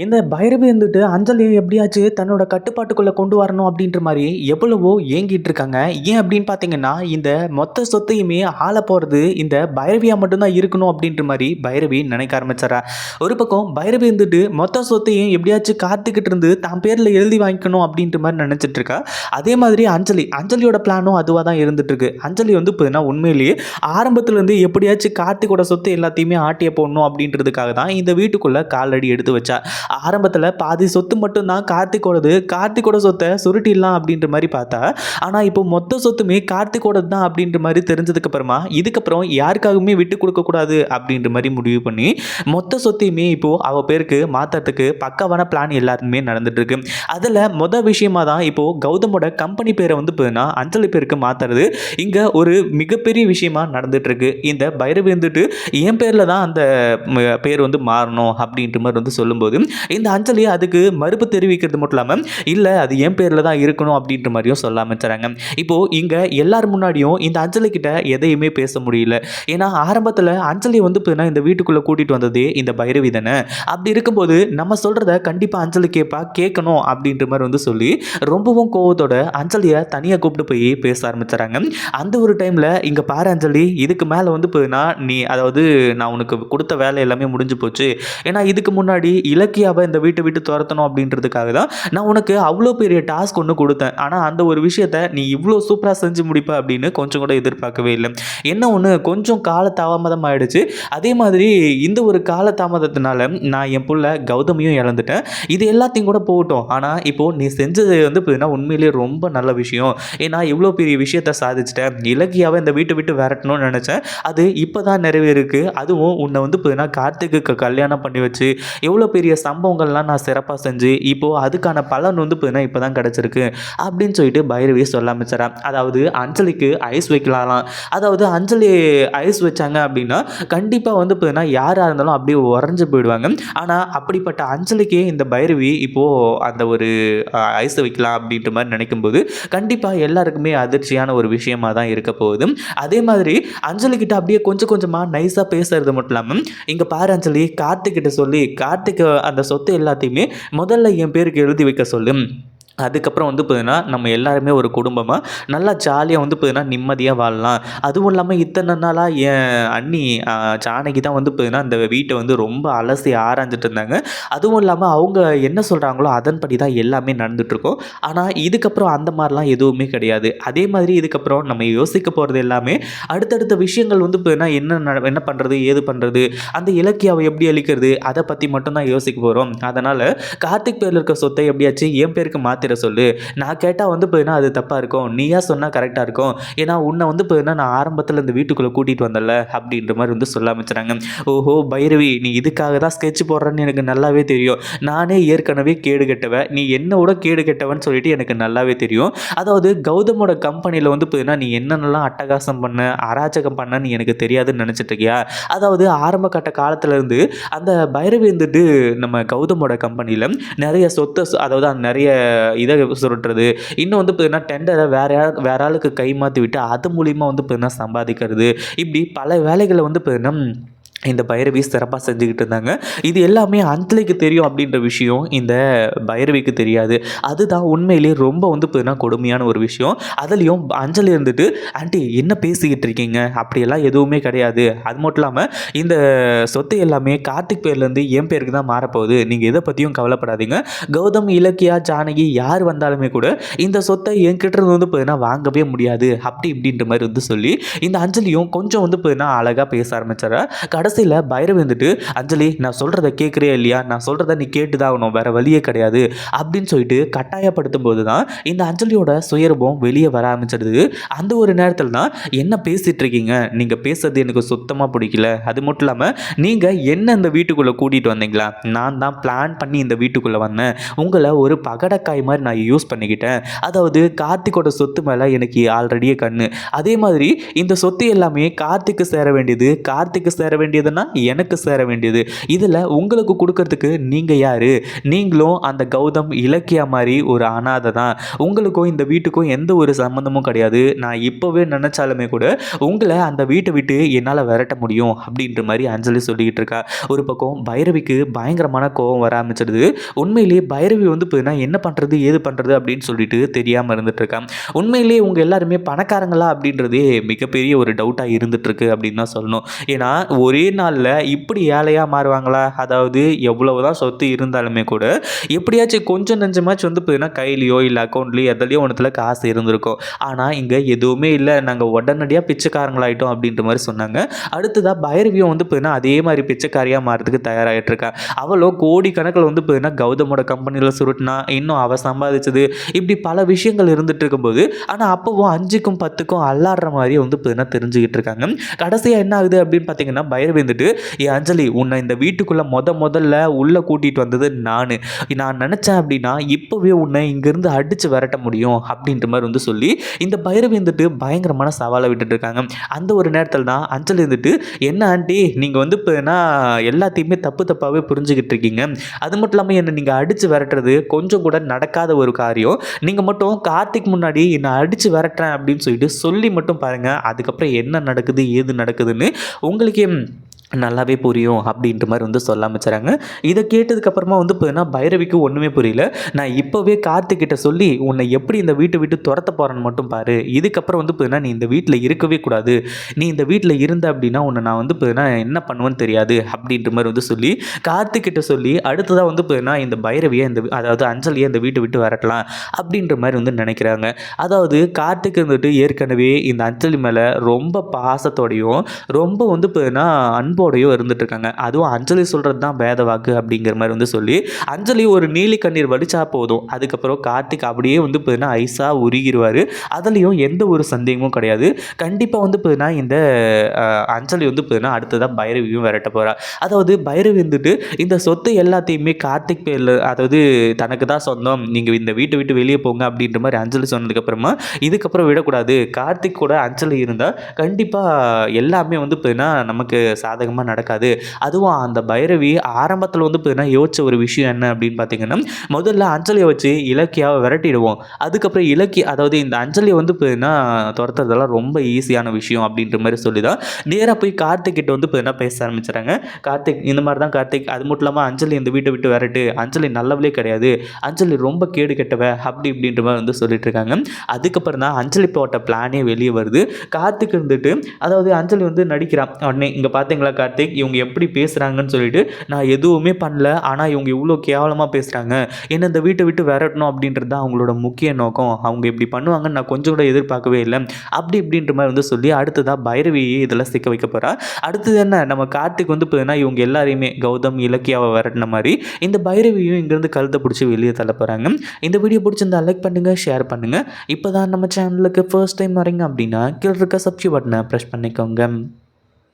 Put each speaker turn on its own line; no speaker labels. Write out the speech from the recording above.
இந்த பைரவி இருந்துட்டு அஞ்சலியை எப்படியாச்சு தன்னோட கட்டுப்பாட்டுக்குள்ளே கொண்டு வரணும் அப்படின்ற மாதிரி எவ்வளவோ ஏங்கிட்டு இருக்காங்க. ஏன் அப்படின்னு பார்த்தீங்கன்னா இந்த மொத்த சொத்தையுமே ஆள போகிறது இந்த பைரவியாக மட்டும்தான் இருக்கணும் அப்படின்ற மாதிரி பைரவி நினைக்க ஆரம்பிச்சாரா? ஒரு பக்கம் பைரவி இருந்துட்டு மொத்த சொத்தையும் எப்படியாச்சும் காத்துக்கிட்டு இருந்து தான் பேரில் எழுதி வாங்கிக்கணும் அப்படின்ற மாதிரி நினச்சிட்டு இருக்கா? அதே மாதிரி அஞ்சலி அஞ்சலியோட பிளானும் அதுவாக தான் இருந்துட்டு இருக்கு. அஞ்சலி வந்து இப்போனா உண்மையிலேயே ஆரம்பத்துலேருந்து எப்படியாச்சும் கார்த்திகோட சொத்து எல்லாத்தையுமே ஆட்டிய போடணும் அப்படின்றதுக்காக தான் இந்த வீட்டுக்குள்ளே காலடி எடுத்து வச்சா. ஆரம்பத்தில் பாதி சொத்து மட்டும்தான் கார்த்திகோடது கார்த்திகோட சொத்தை சுருட்டிடலாம் அப்படின்ற மாதிரி பார்த்தா ஆனால் இப்போ மொத்த சொத்துமே கார்த்திகோடது தான் அப்படின்ற மாதிரி தெரிஞ்சதுக்கப்புறமா இதுக்கப்புறம் யாருக்காகவுமே விட்டு கொடுக்கக்கூடாது அப்படின்ற மாதிரி முடிவு பண்ணி மொத்த சொத்தையுமே இப்போது அவள் பேருக்கு மாற்றுறதுக்கு பக்காவான பிளான் எல்லாருமே நடந்துட்டுருக்கு அதில் மொதல் விஷயமா தான் இப்போது கௌதமோட கம்பெனி பேரை வந்து பார்த்தீங்கன்னா அஞ்சலி பேருக்கு மாற்றுறது இங்கே ஒரு மிகப்பெரிய விஷயமா நடந்துகிட்ருக்கு இந்த பைரவி வந்துட்டு என் பேரில் தான் அந்த பேர் வந்து மாறணும் அப்படின்ற மாதிரி வந்து சொல்லும்போது இந்த அஞ்சலி அதுக்கு மறுப்பு தெரிவிக்கிறது மட்டும் இல்லாமல் இல்லை அது என் பேரில் தான் இருக்கணும் அப்படின்ற மாதிரியும் சொல்ல ஆரம்பிச்சுறாங்க இப்போது இங்கே எல்லார் முன்னாடியும் இந்த அஞ்சலி கிட்ட எதையுமே பேச முடியல. ஏன்னா ஆரம்பத்தில் அஞ்சலி வந்து பார்த்தீங்கன்னா இந்த வீட்டுக்குள்ளே கூட்டிகிட்டு வந்ததே இந்த பைரவி தானே. அப்படி இருக்கும்போது நம்ம சொல்கிறத கண்டிப்பாக அஞ்சலி கேட்பா கேட்கணும் அப்படின்ற மாதிரி வந்து சொல்லி ரொம்பவும் கோவத்தோட அஞ்சலியை தனியாக கூப்பிட்டு போய் பேச ஆரம்பிச்சுறாங்க அந்த ஒரு டைமில் இங்கே பாரு அஞ்சலி இதுக்கு மேலே வந்து பார்த்தீங்கன்னா நீ அதாவது நான் உனக்கு கொடுத்த வேலை எல்லாமே முடிஞ்சு போச்சு. ஏன்னா இதுக்கு முன்னாடி இலக்கிய இலக்கியாவை இந்த வீட்டை விட்டு துரத்தணும் அப்படின்றதுக்காக தான் நான் உனக்கு அவ்வளோ பெரிய டாஸ்க் ஒன்று கொடுத்தேன். ஆனால் அந்த ஒரு விஷயத்த நீ இவ்வளோ சூப்பராக செஞ்சு முடிப்ப அப்படின்னு கொஞ்சம் கூட எதிர்பார்க்கவே இல்லை. என்ன ஒன்று கொஞ்சம் கால தாமதம் ஆயிடுச்சு. அதே மாதிரி இந்த ஒரு கால தாமதத்தினால நான் என் புள்ள கௌதமியும் இழந்துட்டேன். இது எல்லாத்தையும் கூட போகட்டும். ஆனால் இப்போது நீ செஞ்சது வந்து பார்த்தீங்கன்னா உண்மையிலேயே ரொம்ப நல்ல விஷயம். ஏன்னா இவ்வளோ பெரிய விஷயத்த சாதிச்சிட்டேன். இலக்கியாவை இந்த வீட்டை விட்டு விரட்டணும்னு நினச்சேன். அது இப்போ தான் நிறைவேறிருக்கு அதுவும் உன்னை வந்து பார்த்தீங்கன்னா கார்த்திக்கு கல்யாணம் பண்ணி வச்சு எவ்வளோ பெரிய சம்பவங்கள்லாம் நான் சிறப்பாக செஞ்சு இப்போது அதுக்கான பலன் வந்து பார்த்தீங்கன்னா இப்போ தான் கிடச்சிருக்கு அப்படின்னு சொல்லிட்டு பைரவி சொல்ல ஆரம்பிச்சாரா? அதாவது அஞ்சலிக்கு ஐஸ் வைக்கலாம்லாம். அதாவது அஞ்சலி ஐஸ் வச்சாங்க அப்படின்னா கண்டிப்பாக வந்து பார்த்தீங்கன்னா யாராக இருந்தாலும் அப்படியே உறைஞ்சு போயிடுவாங்க. ஆனால் அப்படிப்பட்ட அஞ்சலிக்கே இந்த பைரவி இப்போது அந்த ஒரு ஐஸ் வைக்கலாம் அப்படின்ற மாதிரி நினைக்கும்போது கண்டிப்பாக எல்லாருக்குமே அதிர்ச்சியான ஒரு விஷயமாக தான் இருக்க போகுது. அதே மாதிரி அஞ்சலிக்கிட்ட அப்படியே கொஞ்சம் கொஞ்சமாக நைஸாக பேசுறது மட்டும் இல்லாமல் இங்கே பாரு அஞ்சலி கார்த்திக்கிட்ட சொல்லி கார்த்திக் அந்த சொத்து எல்லாத்தையுமே முதல்ல என் பேருக்கு எழுதி வைக்க சொல்லும் அதுக்கப்புறம் வந்து பார்த்திங்கன்னா நம்ம எல்லாருமே ஒரு குடும்பமாக நல்லா ஜாலியாக வந்து பார்த்திங்கன்னா நிம்மதியாக வாழலாம். அதுவும் இல்லாமல் இத்தனை நாளாக என் அண்ணி ஜானகி தான் வந்து பார்த்திங்கன்னா அந்த வீட்டை வந்து ரொம்ப அலசி ஆராய்ஞ்சிட்டு இருந்தாங்க. அதுவும் இல்லாமல் அவங்க என்ன சொல்கிறாங்களோ அதன்படி தான் எல்லாமே நடந்துகிட்ருக்கோம் ஆனால் இதுக்கப்புறம் அந்த மாதிரிலாம் எதுவுமே கிடையாது. அதே மாதிரி இதுக்கப்புறம் நம்ம யோசிக்க போகிறது எல்லாமே அடுத்தடுத்த விஷயங்கள் வந்து பார்த்திங்கன்னா என்ன என்ன பண்ணுறது ஏது பண்ணுறது அந்த இலக்கியாவை எப்படி அழிக்கிறது அதை பற்றி மட்டும்தான் யோசிக்க போகிறோம் அதனால் கார்த்திக் பேரில் இருக்க சொத்தை எப்படியாச்சும் என் பேருக்கு மாற்றி மாற்றிட சொல்லு. நான் கேட்டால் வந்து போயினா அது தப்பாக இருக்கும். நீயா சொன்னால் கரெக்டாக இருக்கும். ஏன்னா உன்னை வந்து போயினா நான் ஆரம்பத்தில் இந்த வீட்டுக்குள்ளே கூட்டிகிட்டு வந்தல அப்படின்ற மாதிரி வந்து சொல்ல ஆரம்பிச்சுறாங்க ஓஹோ பைரவி நீ இதுக்காக தான் ஸ்கெட்ச் போடுறேன்னு எனக்கு நல்லாவே தெரியும். நானே ஏற்கனவே கேடு கெட்டவன். நீ என்னோட கேடு கெட்டவன் சொல்லிட்டு எனக்கு நல்லாவே தெரியும். அதாவது கௌதமோட கம்பெனியில் வந்து பார்த்தீங்கன்னா நீ என்னென்னலாம் அட்டகாசம் பண்ண அராஜகம் பண்ணன்னு எனக்கு தெரியாதுன்னு நினச்சிட்டு இருக்கியா? அதாவது ஆரம்ப கட்ட காலத்துலேருந்து அந்த பைரவி வந்துட்டு நம்ம கௌதமோட கம்பெனியில் நிறைய சொத்தை அதாவது நிறைய இதை சுருட்டுறது இன்னும் வந்து பார்த்தீங்கன்னா டெண்டரை வேற யார் வேற ஆளுக்கு கை மாற்றி விட்டு அது மூலியமாக வந்து பார்த்தீங்கன்னா சம்பாதிக்கிறது. இப்படி பல வேலைகளை வந்து பார்த்தீங்கன்னா இந்த பைரவி சிறப்பாக செஞ்சுக்கிட்டு இருந்தாங்க. இது எல்லாமே அஞ்சலிக்கு தெரியும் அப்படின்ற விஷயம் இந்த பைரவிக்கு தெரியாது. அதுதான் உண்மையிலேயே ரொம்ப வந்து பார்த்தீங்கன்னா கொடுமையான ஒரு விஷயம். அதுலேயும் அஞ்சலி இருந்துட்டு ஆண்டி என்ன பேசிக்கிட்டு இருக்கீங்க? அப்படியெல்லாம் எதுவுமே கிடையாது. அது மட்டும் இல்லாமல் இந்த சொத்து எல்லாமே கார்த்திக் பேர்லேருந்து என் பேருக்கு தான் மாறப்போகுது. நீங்கள் எதை பற்றியும் கவலைப்படாதீங்க. கௌதம் இலக்கியா ஜானகி யார் வந்தாலுமே கூட இந்த சொத்தை என்கிட்ட இருந்து வந்து பார்த்தீங்கன்னா வாங்கவே முடியாது. அப்படி இப்படின்ற மாதிரி வந்து சொல்லி இந்த அஞ்சலியும் கொஞ்சம் வந்து பார்த்தீங்கன்னா அழகாக பேச ஆரம்பிச்சாரா. கடைசியில் பைரவ் வந்துட்டு அஞ்சலி நான் சொல்கிறத கேட்குறே இல்லையா? நான் சொல்கிறத நீ கேட்டு தான் ஆகணும். வேறு வழியே கிடையாது. அப்படின்னு சொல்லிட்டு கட்டாயப்படுத்தும் போது தான் இந்த அஞ்சலியோட சுயரூபம் வெளியே வர ஆரம்பிச்சிடுது. அந்த ஒரு நேரத்தில் தான் என்ன பேசிகிட்டு இருக்கீங்க? நீங்கள் பேசுறது எனக்கு சுத்தமாக பிடிக்கல. அது மட்டும் இல்லாமல் நீங்கள் என்ன இந்த வீட்டுக்குள்ளே கூட்டிகிட்டு வந்தீங்களா? நான் தான் பிளான் பண்ணி இந்த வீட்டுக்குள்ளே வந்தேன். உங்களை ஒரு பகடக்காய் மாதிரி நான் யூஸ் பண்ணிக்கிட்டேன். அதாவது கார்த்திக்கோட சொத்து மேலே எனக்கு ஆல்ரெடியே கண்ணு. அதே மாதிரி இந்த சொத்து எல்லாமே கார்த்திக்கு சேர வேண்டியது கார்த்திக்கு சேர வேண்டியது வேண்டியதுன்னா எனக்கு சேர வேண்டியது. இதில் உங்களுக்கு கொடுக்கறதுக்கு நீங்கள் யார்? நீங்களும் அந்த கௌதம் இலக்கியா மாதிரி ஒரு அனாதை தான். உங்களுக்கும் இந்த வீட்டுக்கும் எந்த ஒரு சம்மந்தமும் கிடையாது. நான் இப்போவே நினச்சாலுமே கூட உங்களை அந்த வீட்டை விட்டு என்னால் விரட்ட முடியும் அப்படின்ற மாதிரி அஞ்சலி சொல்லிக்கிட்டு இருக்கா. ஒரு பக்கம் பைரவிக்கு பயங்கரமான கோபம் வர ஆரம்பிச்சிடுது. உண்மையிலேயே பைரவி வந்து பார்த்தீங்கன்னா என்ன பண்ணுறது ஏது பண்ணுறது அப்படின்னு சொல்லிட்டு தெரியாமல் இருந்துட்டு இருக்கான் உண்மையிலேயே உங்கள் எல்லாருமே பணக்காரங்களா அப்படின்றதே மிகப்பெரிய ஒரு டவுட்டாக இருந்துட்டு இருக்கு அப்படின்னு தான் சொல்லணும். ஏன்னா ஒரே நாளில் இப்படி ஏழையாக மாறுவாங்களா? அதாவது எவ்வளவுதான் சொத்து இருந்தாலுமே கூட எப்படியாச்சும் கொஞ்சம் நெஞ்சமாச்சும் வந்து பார்த்தீங்கன்னா கையிலையோ இல்லை அக்கௌண்ட்லேயோ எதுலையோ ஒன்றுத்துல காசு இருந்திருக்கும். ஆனால் இங்கே எதுவுமே இல்லை. நாங்கள் உடனடியாக பிச்சைக்காரங்களாயிட்டோம் அப்படின்ற மாதிரி சொன்னாங்க. அடுத்ததாக பைரவியும் வந்து பார்த்தீங்கன்னா அதே மாதிரி பிச்சைக்காரியாக மாறதுக்கு தயாராகிட்டு இருக்கா அவளோ கோடி கணக்கில் வந்து பார்த்தீங்கன்னா கௌதமோட கம்பெனியில் சுருட்டினா இன்னும் அவள் சம்பாதிச்சது. இப்படி பல விஷயங்கள் இருந்துட்டு இருக்கும்போது ஆனால் அப்போவும் அஞ்சுக்கும் பத்துக்கும் அல்லாடுற மாதிரி வந்து பார்த்தீங்கன்னா தெரிஞ்சுக்கிட்டு இருக்காங்க. கடைசியாக என்ன ஆகுது அப்படின்னு பார்த்தீங்கன்னா பைரவி இருந்துட்டு ஏ அஞ்சலி உன்னை இந்த வீட்டுக்குள்ளே முத முதல்ல உள்ளே கூட்டிகிட்டு வந்தது நான். நான் நினச்சேன் அப்படின்னா இப்போவே உன்னை இங்கேருந்து அடித்து விரட்ட முடியும் அப்படின்ற மாதிரி வந்து சொல்லி இந்த பைரவி வந்துட்டு பயங்கரமான சவாலை விட்டுட்டு இருக்காங்க. அந்த ஒரு நேரத்தில் தான் அஞ்சலி வந்துட்டு என்ன ஆண்டி நீங்கள் வந்து இப்போ என்ன எல்லாத்தையுமே தப்பு தப்பாகவே புரிஞ்சுக்கிட்டு இருக்கீங்க. அது மட்டும் இல்லாமல் என்னை நீங்கள் அடித்து விரட்டுறது கொஞ்சம் கூட நடக்காத ஒரு காரியம். நீங்கள் மட்டும் கார்த்திக் முன்னாடி என்னை அடித்து விரட்டுறேன் அப்படின்னு சொல்லிட்டு சொல்லி மட்டும் பாருங்கள் அதுக்கப்புறம் என்ன நடக்குது ஏது நடக்குதுன்னு. உங்களுக்கே நல்லாவே புரியும் அப்படின்ற மாதிரி வந்து சொல்ல ஆரம்பிச்சுறாங்க இதை கேட்டதுக்கப்புறமா வந்து பார்த்தீங்கன்னா பைரவிக்கு ஒன்றுமே புரியல. நான் இப்போவே கார்த்திக்கிட்ட சொல்லி உன்னை எப்படி இந்த வீட்டை விட்டு துரத்த போகிறேன்னு மட்டும் பாரு. இதுக்கப்புறம் வந்து பார்த்தீங்கன்னா நீ இந்த வீட்டில் இருக்கவே கூடாது. நீ இந்த வீட்டில் இருந்த அப்படின்னா உன்னை நான் வந்து பார்த்தீங்கன்னா என்ன பண்ணுவேன்னு தெரியாது. அப்படின்ற மாதிரி வந்து சொல்லி கார்த்திக்கிட்ட சொல்லி அடுத்ததாக வந்து பார்த்தீங்கன்னா இந்த பைரவியை இந்த அதாவது அஞ்சலியை இந்த வீட்டை விட்டு வரட்டலாம் அப்படின்ற மாதிரி வந்து நினைக்கிறாங்க. அதாவது கார்த்திக் வந்துட்டு ஏற்கனவே இந்த அஞ்சலி மேலே ரொம்ப பாசத்தோடையும் ரொம்ப வந்து பார்த்தீங்கன்னா அன்பு அன்போடையோ இருந்துட்டுருக்காங்க. அதுவும் அஞ்சலி சொல்கிறது தான் பேதவாக்கு அப்படிங்கிற மாதிரி வந்து சொல்லி அஞ்சலி ஒரு நீலி கண்ணீர் வடித்தா போதும். அதுக்கப்புறம் கார்த்திக் அப்படியே வந்து பார்த்தீங்கன்னா ஐஸாக உருகிடுவார் அதுலேயும் எந்த ஒரு சந்தேகமும் கிடையாது. கண்டிப்பாக வந்து பார்த்தீங்கன்னா இந்த அஞ்சலி வந்து பார்த்தீங்கன்னா அடுத்ததாக பைரவியும் விரட்ட போகிறா அதாவது பைரவி வந்துட்டு இந்த சொத்து எல்லாத்தையுமே கார்த்திக் பேரில் அதாவது தனக்கு தான் சொந்தம். நீங்கள் இந்த வீட்டை விட்டு வெளியே போங்க அப்படின்ற மாதிரி அஞ்சலி சொன்னதுக்கப்புறமா இதுக்கப்புறம் விடக்கூடாது. கார்த்திக் கூட அஞ்சலி இருந்தால் கண்டிப்பாக எல்லாமே வந்து பார்த்தீங்கன்னா நமக்கு சாதகம் அதிகமாக நடக்காது. அதுவும் அந்த பைரவி ஆரம்பத்தில் வந்து பார்த்தீங்கன்னா யோசிச்ச ஒரு விஷயம் என்ன அப்படின்னு பார்த்தீங்கன்னா முதல்ல அஞ்சலியை வச்சு இலக்கியாவை விரட்டிடுவோம். அதுக்கப்புறம் இலக்கிய அதாவது இந்த அஞ்சலியை வந்து பார்த்தீங்கன்னா துரத்துறதெல்லாம் ரொம்ப ஈஸியான விஷயம் அப்படின்ற மாதிரி சொல்லி தான் நேராக போய் கார்த்திக் கிட்ட வந்து பார்த்தீங்கன்னா பேச ஆரம்பிச்சுறாங்க கார்த்திக் இந்த மாதிரி தான் கார்த்திக் அது மட்டும் இல்லாமல் அஞ்சலி இந்த வீட்டை விட்டு விரட்டு அஞ்சலி நல்லவளே கிடையாது அஞ்சலி ரொம்ப கேடு கெட்டவ அப்படி இப்படின்ற மாதிரி வந்து சொல்லிட்டு இருக்காங்க. அதுக்கப்புறம் தான் அஞ்சலி போட்ட பிளானே வெளியே வருது. கார்த்திக் இருந்துட்டு அதாவது அஞ்சலி வந்து நடிக்கிறான். உடனே இங்கே பார்த்தீங்களா கார்த்திக் இவங்க எப்படி பேசுகிறாங்கன்னு சொல்லிட்டு நான் எதுவுமே பண்ணல. ஆனால் இவங்க இவ்வளோ கேவலமாக பேசுகிறாங்க என்ன இந்த வீட்டை விட்டு விரட்டணும் அப்படின்றது தான் அவங்களோட முக்கிய நோக்கம். அவங்க இப்படி பண்ணுவாங்கன்னு நான் கொஞ்சம் கூட எதிர்பார்க்கவே இல்லை. அப்படி இப்படின்ற மாதிரி வந்து சொல்லி அடுத்ததாக பைரவியை இதெல்லாம் சிக்க வைக்க போகிறா அடுத்தது என்ன? நம்ம கார்த்திக் வந்து பார்த்தீங்கன்னா இவங்க எல்லாரையுமே கௌதம் இலக்கியாவை விரட்டின மாதிரி இந்த பைரவியும் இங்கேருந்து கழுத்தை பிடிச்சி வெளியே தள்ள போகிறாங்க இந்த வீடியோ பிடிச்சிருந்தா லைக் பண்ணுங்கள் ஷேர் பண்ணுங்கள் இப்போ தான் நம்ம சேனலுக்கு ஃபர்ஸ்ட் டைம் வரீங்க அப்படின்னா கீழே இருக்க சப்ஸ்கிரைப் பட்டனை ப்ரெஸ் பண்ணிக்கோங்க.